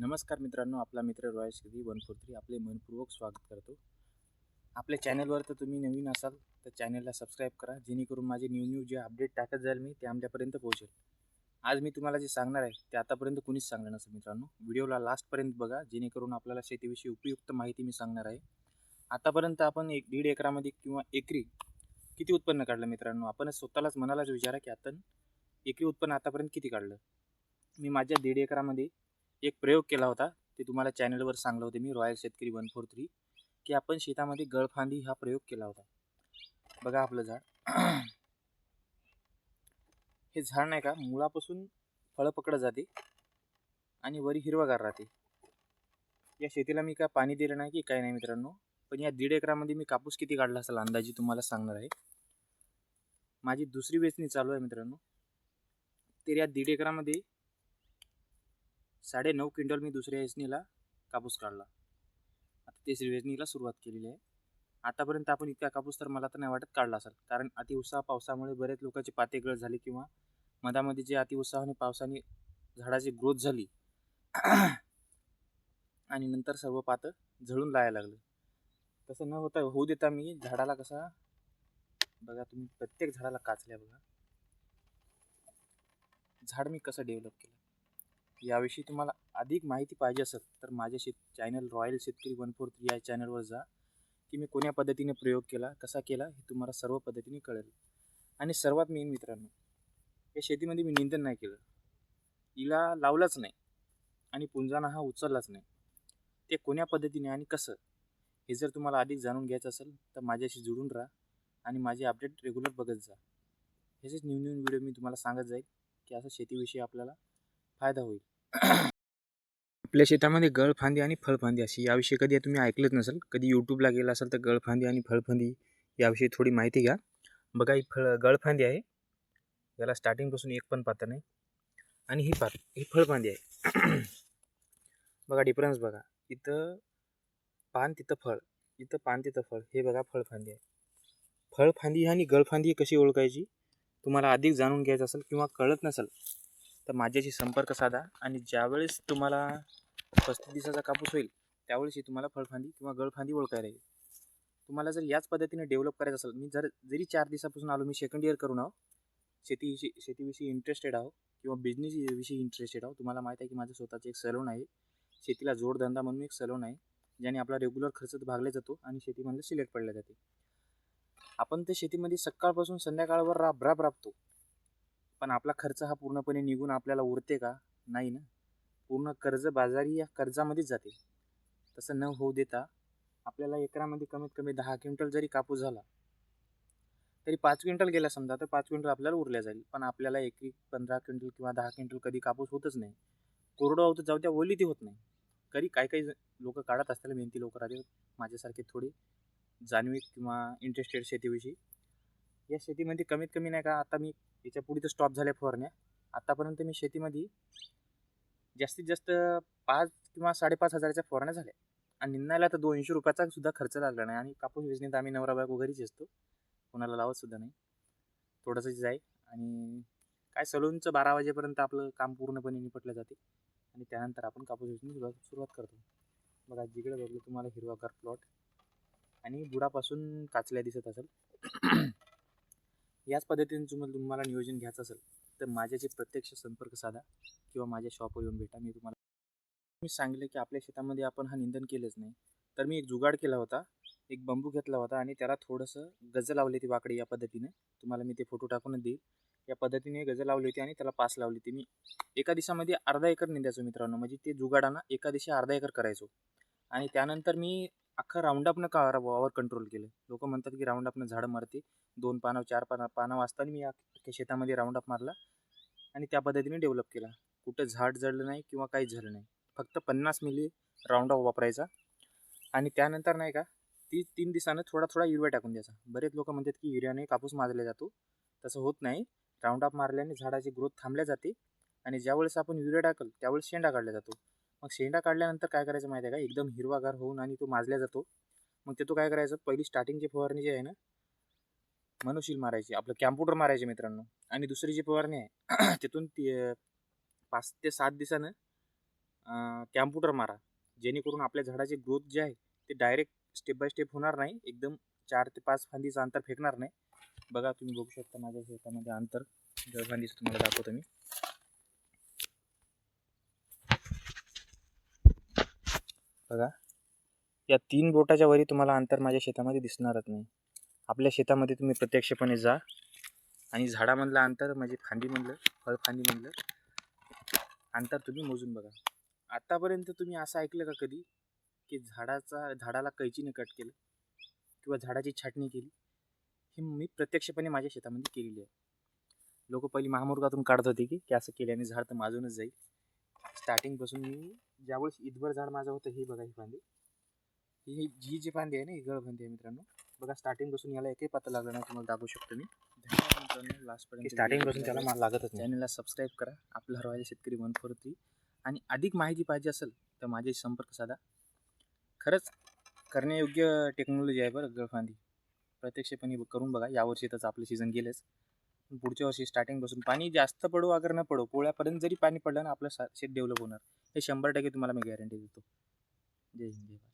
नमस्कार मित्रांनो आपला मित्र रॉयल शेती वन फोर थ्री आपले मनपूर्वक स्वागत करतो. आपल्या चॅनलवर तर तुम्ही नवीन असाल तर चॅनलला सबस्क्राईब करा जेणेकरून माझे न्यू न्यू जे अपडेट टाकत जाईल मी ते आमच्यापर्यंत पोहोचेल. आज मी तुम्हाला जे सांगणार आहे ते आतापर्यंत कुणीच सांगणार नसेल मित्रांनो. व्हिडिओला लास्टपर्यंत बघा जेणेकरून आपल्याला शेतीविषयी उपयुक्त माहिती मी सांगणार आहे. आतापर्यंत आपण एक दीड एकरामध्ये किंवा एकरी किती उत्पन्न काढलं मित्रांनो? आपण स्वतःलाच मनालाच विचारा की आपण एकरी उत्पन्न आतापर्यंत किती काढलं? मी माझ्या दीड एकरामध्ये एक प्रयोग केला होता. ते तुम्हाला चॅनलवर सांगलं होते मी Royal Shetkari one four three की आपण शेतामध्ये गळफांदी हा प्रयोग केला होता. बघा आपलं झाड. हे झाड नाही का मुळापासून फळं पकडत जाते आणि वरी हिरवागार राहते. या शेतीला मी काय पाणी दिलं नाही की काय नाही मित्रांनो पण या दीड एकरामध्ये मी कापूस किती काढला असेल अंदाजे तुम्हाला सांगणार आहे. माझी दुसरी वेचणी चालू आहे मित्रांनो. तर या दीड एकरामध्ये साडे नऊ क्विंटल मी दुसऱ्या एसनीला कापूस काढला. आता तिसरी वेचणीला सुरुवात केलेली आहे. आतापर्यंत आपण इतका कापूस तर मला तर नाही वाटत काढला असेल. कारण अतिउत्साह पावसामुळे बरेच लोकांची पाते गळ झाली किंवा मधामध्ये जे अतिउत्साहाने पावसाने झाडाची ग्रोथ झाली. आणि नंतर सर्व पातं झळून लावायला लागलं. तसं न होता होऊ देता मी झाडाला कसा बघा तुम्ही प्रत्येक झाडाला काचल्या बघा. झाड मी कसं डेव्हलप केलं? याविषयी तुम्हाला अधिक माहिती पाहिजे असेल तर माझ्या शेत चॅनल रॉयल शेतकरी वन फोर थ्री या चॅनलवर जा. की मी कोण्या पद्धतीने प्रयोग केला कसा केला हे तुम्हाला सर्व पद्धतीने कळेल. आणि सर्वात मेन मित्रांनो या शेतीमध्ये मी निंदन नाही केलं. हिला लावलाच नाही. आणि पुंजाना हा उचललाच नाही. ते कोण्या पद्धतीने आणि कसं हे जर तुम्हाला अधिक जाणून घ्यायचं असेल तर माझ्याशी जुळून राहा आणि माझे अपडेट रेग्युलर बघत जा. ह्याचेच न्यू न्यू व्हिडिओ मी तुम्हाला सांगत जाईल की असं शेतीविषयी आपल्याला फायदा होईल. आपल्या शेतामध्ये गळफांदी आणि फळफांदी अशी याविषयी कधी तुम्ही ऐकलंच नसेल. कधी यूट्यूबला गेला असाल तर गळफांदी आणि फळफांदी याविषयी थोडी माहिती घ्या. बघा ही फळ गळफांदी आहे. याला स्टार्टिंगपासून एक पण पात्र नाही. आणि ही पात ही फळफांदी आहे. बघा डिफरन्स बघा. इथं पान तिथं फळ. इथं पान तिथं फळ. हे बघा फळफांदी आहे. फळफांदी आणि गळफांदी कशी ओळखायची? तुम्हाला अधिक जाणून घ्यायचं असेल किंवा कळत नसेल तर माझ्याशी संपर्क साधा आणि ज्यावेळेस तुम्हाला पस्तीस दिवसाचा कापूस होईल त्यावेळेस तुम्हाला फळफांदी किंवा गळफांदी ओळखायला येईल. तुम्हाला जर याच पद्धतीने डेव्हलप करायचं असेल मी जर जरी चार दिवसापासून आलो मी सेकंड इयर करून आहो शेतीविषयी शेतीविषयी इंटरेस्टेड आहो किंवा बिझनेस विषयी इंटरेस्टेड आहो तुम्हाला माहीत आहे की माझं स्वतःचं एक सलोन आहे. शेतीला जोडधंदा म्हणून एक सलोन आहे ज्याने आपला रेग्युलर खर्च भागला जातो आणि शेतीमधलं सिलेक्ट पडल्या जाते. आपण ते शेतीमध्ये सकाळपासून संध्याकाळवर राब राब राबतो पण आपला खर्च हा पूर्णपणे निघून आपल्याला उरते का? नाही ना. पूर्ण कर्ज बाजारी या कर्जामध्येच जाते. तसं न होऊ देता आपल्याला एकरामध्ये कमीत कमी दहा क्विंटल जरी कापूस झाला तरी पाच क्विंटल गेला समजा तर पाच क्विंटल आपल्याला उरल्या जाईल. पण आपल्याला एक पंधरा क्विंटल किंवा दहा क्विंटल कधी कापूस होतच नाही. कोरडं होतं जाऊ त्या ओली ती होत नाही. कधी काही काही लोक काढत असताना मेहनती लोक राहते माझ्यासारखे थोडे जाणवीक किंवा इंटरेस्टेड शेतीविषयी. या शेतीमध्ये कमीत कमी नाही का आता मी याच्यापुढे तर स्टॉप झाल्या फवारण्या. आतापर्यंत मी शेतीमध्ये जास्तीत जास्त पाच किंवा साडेपाच हजाराच्या फवारण्या झाल्या. आणि निंदायला तर दोनशे रुपयाचा सुद्धा खर्च लागला नाही. आणि कापूस वेचणीत आम्ही नवरा बायको घरीच असतो. कोणाला लावत सुद्धा नाही. थोडंसंच जाय. आणि काय सलूनचं बारा वाजेपर्यंत आपलं काम पूर्णपणे निपटलं जाते. आणि त्यानंतर आपण कापूस वेचणी सुरुवात सुरुवात करतो. बघा जिकडे बघलं तुम्हाला हिरवागार प्लॉट आणि बुडापासून काचल्या दिसत असेल. याच पद्धतीने तुम्हाला तुम्हाला नियोजन घ्यायचं असेल तर माझ्याशी प्रत्यक्ष संपर्क साधा किंवा माझ्या शॉपवर येऊन भेटा. मी तुम्हाला मी सांगितलं की आपल्या शेतामध्ये आपण हा निंदन केलंच नाही. तर मी एक जुगाड केला होता एक बंबू घेतला होता आणि त्याला थोडंसं गजं लावली होती वाकडी या पद्धतीने. तुम्हाला मी ते फोटो टाकूनच देईल. या पद्धतीने गजं लावली होती आणि त्याला पास लावली होती. मी एका दिवसामध्ये अर्धा एकर निंदायचो मित्रांनो. म्हणजे ते जुगाडानं एका दिवशी अर्धा एकर करायचो. आणि त्यानंतर मी अख्खा राऊंडअपनं का वावर कंट्रोल केलं. लोक म्हणतात की राऊंडअपनं झाडं मारते दोन पानं चार पानं पानं वाजताना मी अख्ख्या शेतामध्ये राऊंडअप मारला आणि त्या पद्धतीने डेव्हलप केला. कुठं झाड जळलं नाही किंवा काहीच झालं नाही. फक्त पन्नास मिली राऊंडअप वापरायचा आणि त्यानंतर नाही का ती तीन दिवसानं थोडा थोडा युरिया टाकून द्यायचा. बरेच लोक म्हणतात की युरियाने कापूस मारला जातो. तसं होत नाही. राऊंडअप मारल्याने झाडाची ग्रोथ थांबल्या जाते आणि ज्यावेळेस आपण युरिया टाकल त्यावेळेस शेंडा काढला जातो. मग शेंडा काढल्यानंतर काय करायचं माहिती आहे का? एकदम हिरवागार होऊन आणि तो माजल्या जातो. मग ते तो काय करायचं? पहिली स्टार्टिंगची फवारणी जी आहे ना मनुशील मारायची आपलं कॅम्प्युटर मारायचे मित्रांनो. आणि दुसरी जी फवारणी आहे तिथून ती पाच ते सात दिवसानं कॅम्प्युटर मारा. जेणेकरून आपल्या झाडाची ग्रोथ जे आहे ते डायरेक्ट स्टेप बाय स्टेप होणार नाही. एकदम चार ते पाच फांदीचं अंतर फेकणार नाही. बघा तुम्ही बघू शकता माझ्या शेतामध्ये अंतर. गळफांदीचं तुम्हाला दाखवतो मी. बघा. या तीन बोटाच्या वरी तुम्हाला अंतर माझ्या शेतामध्ये दिसणारच नाही. आपल्या शेतामध्ये तुम्ही प्रत्यक्षपणे जा. आणि झाडामधलं अंतर म्हणजे फांदीमधलं फळफांदीमधलं अंतर तुम्ही मोजून बघा. आत्तापर्यंत तुम्ही असं ऐकलं का कधी? की झाडाचा झाडाला कैचीने कट केलं किंवा झाडाची छाटणी केली? ही मी प्रत्यक्षपणे माझ्या शेतामध्ये केलेली आहे. लोक पहिली महामुर्गातून काढत होते की की असं केल्याने झाड तर माजूनच जाईल. स्टार्टिंगपासून मी ज्यावेळेस इथभर झाड माझं होतं हे बघा ही फांदी. ही जी जी फांदी आहे ना ही गळफांदी आहे मित्रांनो. बघा स्टार्टिंगपासून याला एकही पत्ता लागला नाही तुम्हाला दाखवू शकतो मी. धन्यवाद मित्रांनो. लास्टपर्यंत स्टार्टिंगपासून त्याला मला लागतच चॅनलला सबस्क्राईब करा. आपला रॉयल शेतकरी वन फोर थ्री आणि अधिक माहिती पाहिजे असेल तर माझ्याशी संपर्क साधा. खरंच करण्यायोग्य टेक्नॉलॉजी आहे बरं गळफांदी प्रत्यक्षपणे करून बघा यावर्षी तर आपलं सीझन गेलंच. पुढच्या वर्षी स्टार्टिंगपासून पाणी जास्त पडो अगर न पडो पोळ्यापर्यंत जरी पाणी पडलं ना आपलं सा शेत डेव्हलप होणार. हे शंभर टक्के तुम्हाला मी गॅरंटी देतो. जय हिंद जय